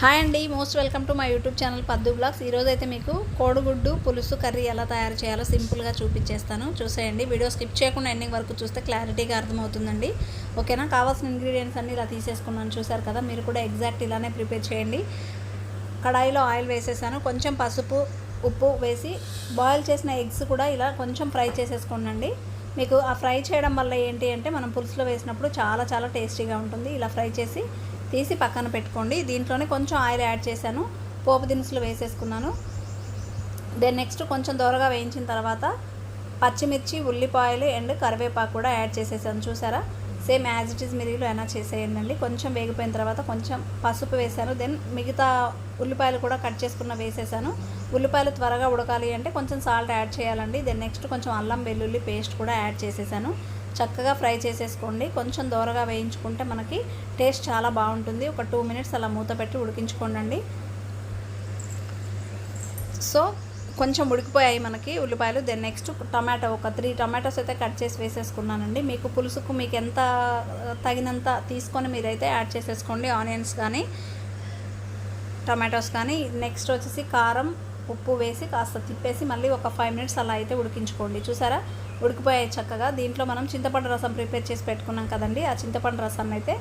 Hi అండి. Most welcome to my YouTube channel Paddu blogs. ఈరోజు అయితే మీకు కోడిగుడ్డు పులుసు కర్రీ ఎలా తయారు చేయాలో సింపుల్గా చూపించేస్తాను చూసేయండి. వీడియో స్కిప్ చేయకుండా ఎండింగ్ వరకు చూస్తే క్లారిటీగా అర్థమవుతుందండి. ఓకేనా? కావాల్సిన ఇంగ్రీడియంట్స్ అన్నీ ఇలా తీసేసుకున్నాను. చూసారు కదా? మీరు కూడా ఎగ్జాక్ట్ ఇలానే ప్రిపేర్ చేయండి. కడాయిలో ఆయిల్ వేసేసాను. కొంచెం పసుపు ఉప్పు వేసి బాయిల్ చేసిన ఎగ్స్ కూడా ఇలా కొంచెం ఫ్రై చేసేసుకోండి మీకు ఆ ఫ్రై చేయడం వల్ల ఏంటి అంటే మనం పులుసులో వేసినప్పుడు చాలా చాలా టేస్టీగా ఉంటుంది. ఇలా ఫ్రై చేసి తీసి పక్కన పెట్టుకోండి. దీంట్లోనే కొంచెం ఆయిల్ యాడ్ చేశాను. పోపు దినుసులు వేసేసుకున్నాను. దెన్ నెక్స్ట్ కొంచెం దూరగా వేయించిన తర్వాత పచ్చిమిర్చి ఉల్లిపాయలు అండ్ కరివేపాకు కూడా యాడ్ చేసేసాను. చూసారా? సేమ్ యాజ్ ఇట్ ఈస్ మీరు అయినా చేసేయండి. కొంచెం వేగిపోయిన తర్వాత కొంచెం పసుపు వేసాను దెన్ మిగతా ఉల్లిపాయలు కూడా కట్ చేసుకున్న వేసేసాను. ఉల్లిపాయలు త్వరగా ఉడకాలి అంటే కొంచెం సాల్ట్ యాడ్ చేయాలండి. దెన్ నెక్స్ట్ కొంచెం అల్లం వెల్లుల్లి పేస్ట్ కూడా యాడ్ చేసేసాను. చక్కగా ఫ్రై చేసేసుకోండి. కొంచెం దూరగా వేయించుకుంటే మనకి టేస్ట్ చాలా బాగుంటుంది. ఒక టూ మినిట్స్ అలా మూత పెట్టి ఉడికించుకోండి సో కొంచెం ఉడికిపోయాయి మనకి ఉల్లిపాయలు. దెన్ నెక్స్ట్ టమాటో ఒక త్రీ టమాటోస్ అయితే కట్ చేసి వేసేసుకున్నానండి. మీకు పులుసుకు మీకు ఎంత తగినంత తీసుకొని మీరైతే యాడ్ చేసేసుకోండి. ఆనియన్స్ కానీ టమాటోస్ కానీ. నెక్స్ట్ వచ్చేసి కారం ఉప్పు వేసి కాస్త తిప్పేసి మళ్ళీ ఒక ఫైవ్ మినిట్స్ అలా అయితే ఉడికించుకోండి. చూసారా? ఉడికిపోయాయి చక్కగా. దీంట్లో మనం చింతపండు రసం ప్రిపేర్ చేసి పెట్టుకున్నాం కదండి. ఆ చింతపండు రసాన్ని అయితే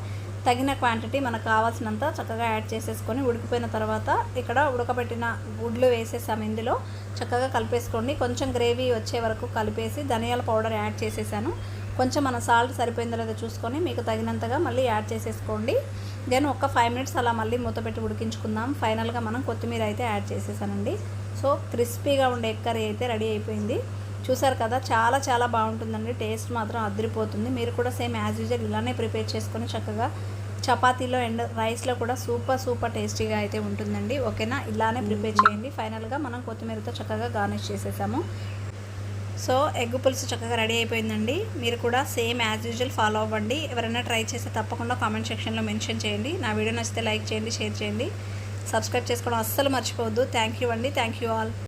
తగిన క్వాంటిటీ మనకు కావాల్సినంత చక్కగా యాడ్ చేసేసుకొని ఉడికిపోయిన తర్వాత ఇక్కడ ఉడకబెట్టిన గుడ్లు వేసేసాము ఇందులో. చక్కగా కలిపేసుకోండి. కొంచెం గ్రేవీ వచ్చే వరకు కలిపేసి ధనియాల పౌడర్ యాడ్ చేసేసాను. కొంచెం మన సాల్ట్ సరిపోయిందో లేదో చూసుకొని మీకు తగినంతగా మళ్ళీ యాడ్ చేసేసుకోండి. దెన్ ఒక ఫైవ్ మినిట్స్ అలా మళ్ళీ మూత పెట్టి ఉడికించుకుందాం. ఫైనల్గా మనం కొత్తిమీర అయితే యాడ్ చేసేసానండి. సో క్రిస్పీగా ఉండే ఎగ్ కర్రీ అయితే రెడీ అయిపోయింది. చూసారు కదా చాలా చాలా బాగుంటుందండి. టేస్ట్ మాత్రం అదిరిపోతుంది. మీరు కూడా సేమ్ యాజ్ యూజువల్ ఇలానే ప్రిపేర్ చేసుకొని చక్కగా చపాతీలో అండ్ రైస్లో కూడా సూపర్ సూపర్ టేస్టీగా అయితే ఉంటుందండి. ఓకేనా? ఇలానే ప్రిపేర్ చేయండి. ఫైనల్గా మనం కొత్తిమీరతో చక్కగా గార్నిష్ చేసేసాము. సో ఎగ్ పులుసు చక్కగా రెడీ అయిపోయిందండి. మీరు కూడా సేమ్ యాజ్ యూజువల్ ఫాలో అవ్వండి. ఎవరైనా ట్రై చేస్తే తప్పకుండా కామెంట్ సెక్షన్లో మెన్షన్ చేయండి. నా వీడియో నచ్చితే లైక్ చేయండి షేర్ చేయండి. సబ్స్క్రైబ్ చేసుకోవడం అస్సలు మర్చిపోవద్దు. థ్యాంక్ యూ అండి. Thank you all.